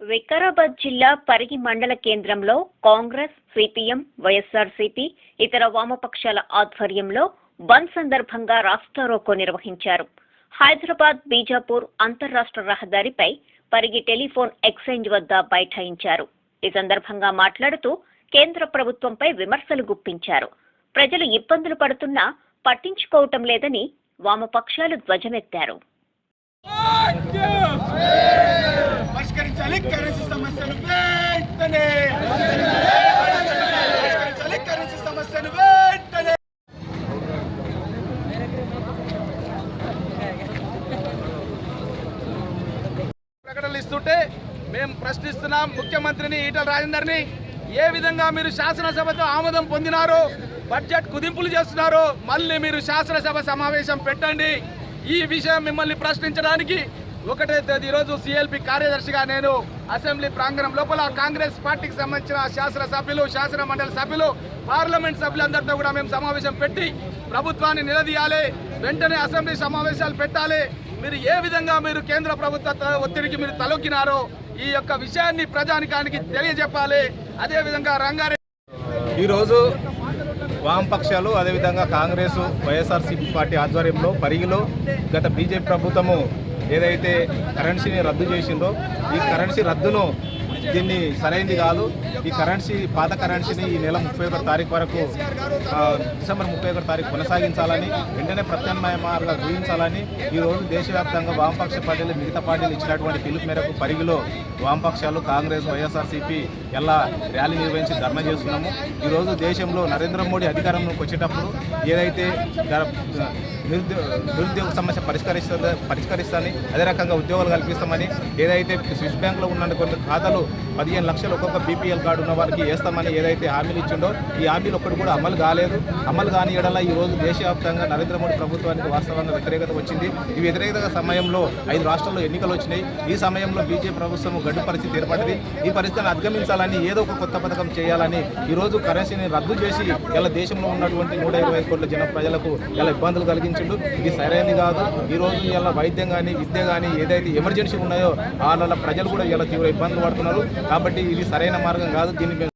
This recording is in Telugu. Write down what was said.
వికారాబాద్ జిల్లా పరిగి మండల కేంద్రంలో కాంగ్రెస్ సిపిఎం వైఎస్ఆర్సీపీ ఇతర వామపక్షాల ఆధ్వర్యంలో బంద్ సందర్భంగా రాస్తారోకో నిర్వహించారు. హైదరాబాద్ బీజాపూర్ అంతర్రాష్ట్ర రహదారిపై పరిగి టెలిఫోన్ ఎక్స్చేంజ్ వద్ద బైఠాయించారు. ఈ సందర్భంగా మాట్లాడుతూ కేంద్ర ప్రభుత్వంపై విమర్శలు గుప్పించారు. ప్రజలు ఇబ్బందులు పడుతున్నా పట్టించుకోవటం లేదని వామపక్షాలు ధ్వజమెత్తారు పరిష్కరించాలి కరెన్సీ సమస్యను వెంటనే. సమస్యను వెంటనే. ప్రకటనలు ఇస్తుంటే మేము ప్రశ్నిస్తున్నాం ముఖ్యమంత్రిని ఈటల రాజేందర్ని. ఏ విధంగా మీరు శాసనసభతో ఆమోదం పొందినారో బడ్జెట్ కుదింపులు చేస్తున్నారో మళ్ళీ మీరు శాసనసభ సమావేశం పెట్టండి. ఈ విషయం మిమ్మల్ని ప్రశ్నించడానికి ఒకటే తేదీ ఈరోజు సిఎల్పి కార్యదర్శిగా నేను అసెంబ్లీ ప్రాంగణం లోపల కాంగ్రెస్ పార్టీకి సంబంధించిన శాసన సభ్యులు శాసన మండలి సభ్యులు పార్లమెంట్ సభ్యులందరితో కూడా మేము సమావేశం పెట్టి ప్రభుత్వాన్ని నిలదీయాలి. వెంటనే అసెంబ్లీ సమావేశాలు పెట్టాలి. మీరు ఏ విధంగా మీరు కేంద్ర ప్రభుత్వ త- ఒత్తిడికి మీరు తలొక్కినారో ఈ యొక్క విషయాన్ని ప్రజానికానికి తెలియజెప్పాలి. అదేవిధంగా రంగారెడ్డి ఈరోజు వామపక్షాలు అదేవిధంగా కాంగ్రెస్ వైఎస్ఆర్సీపీ పార్టీ ఆధ్వర్యంలో పరిగిలో గత బీజేపీ ప్రభుత్వము ఏదైతే కరెన్సీని రద్దు చేసిందో ఈ కరెన్సీ రద్దును దీన్ని సరైనది కాదు. ఈ కరెన్సీ పాత కరెన్సీని ఈ నెల ముప్పై ఒకటి తారీఖు వరకు డిసెంబర్ ముప్పై ఒకటి తారీఖు కొనసాగించాలని వెంటనే ప్రత్యామ్నాయ మార్గాలు చూపించాలని ఈరోజు దేశవ్యాప్తంగా వామపక్ష పార్టీలు మిగతా పార్టీలు ఇచ్చినటువంటి పిలుపు మేరకు పరిగిలో వామపక్షాలు కాంగ్రెస్ వైఎస్ఆర్సీపీ ఎలా ర్యాలీ నిర్వహించి ధర్నా చేస్తున్నాము ఈరోజు దేశంలో నరేంద్ర మోడీ అధికారంలోకి వచ్చేటప్పుడు ఏదైతే నిరుద్యోగ నిరుద్యోగ సమస్య పరిష్కరిస్తుంది పరిష్కరిస్తామని అదే రకంగా ఉద్యోగాలు కల్పిస్తామని ఏదైతే స్విస్ బ్యాంక్లో ఉన్న కొన్ని ఖాతాలు పదిహేను లక్షలు ఒక్కొక్క బీపీఎల్ కార్డు ఉన్న వారికి వేస్తామని ఏదైతే హామీలు ఇచ్చిండో ఈ హామీలు ఒక్కటి కూడా అమలు కాలేదు. అమలు కాని ఎడల ఈ రోజు దేశవ్యాప్తంగా నరేంద్ర మోడీ ప్రభుత్వానికి వాస్తవంగా వ్యతిరేకత వచ్చింది. ఈ వ్యతిరేకత సమయంలో ఐదు రాష్ట్రాల్లో ఎన్నికలు వచ్చినాయి. ఈ సమయంలో బీజేపీ ప్రభుత్వం గడ్డు పరిస్థితి ఏర్పడింది. ఈ పరిస్థితిని అధిగమించాలని ఏదో ఒక కొత్త పథకం చేయాలని ఈరోజు కరెన్సీని రద్దు చేసి ఇలా దేశంలో ఉన్నటువంటి నూట ఇరవై ఐదు కోట్ల జన ప్రజలకు ఇలా ఇబ్బందులు కలిగించిండు ఇది సరైనది కాదు. ఈ రోజు ఇలా వైద్యం కానీ విద్య కానీ ఏదైతే ఎమర్జెన్సీ ఉన్నాయో వాళ్ళ ప్రజలు కూడా ఇలా తీవ్ర ఇబ్బందులు పడుతున్నారు. కాబట్టి ఇది సరైన మార్గం కాదు. దీన్ని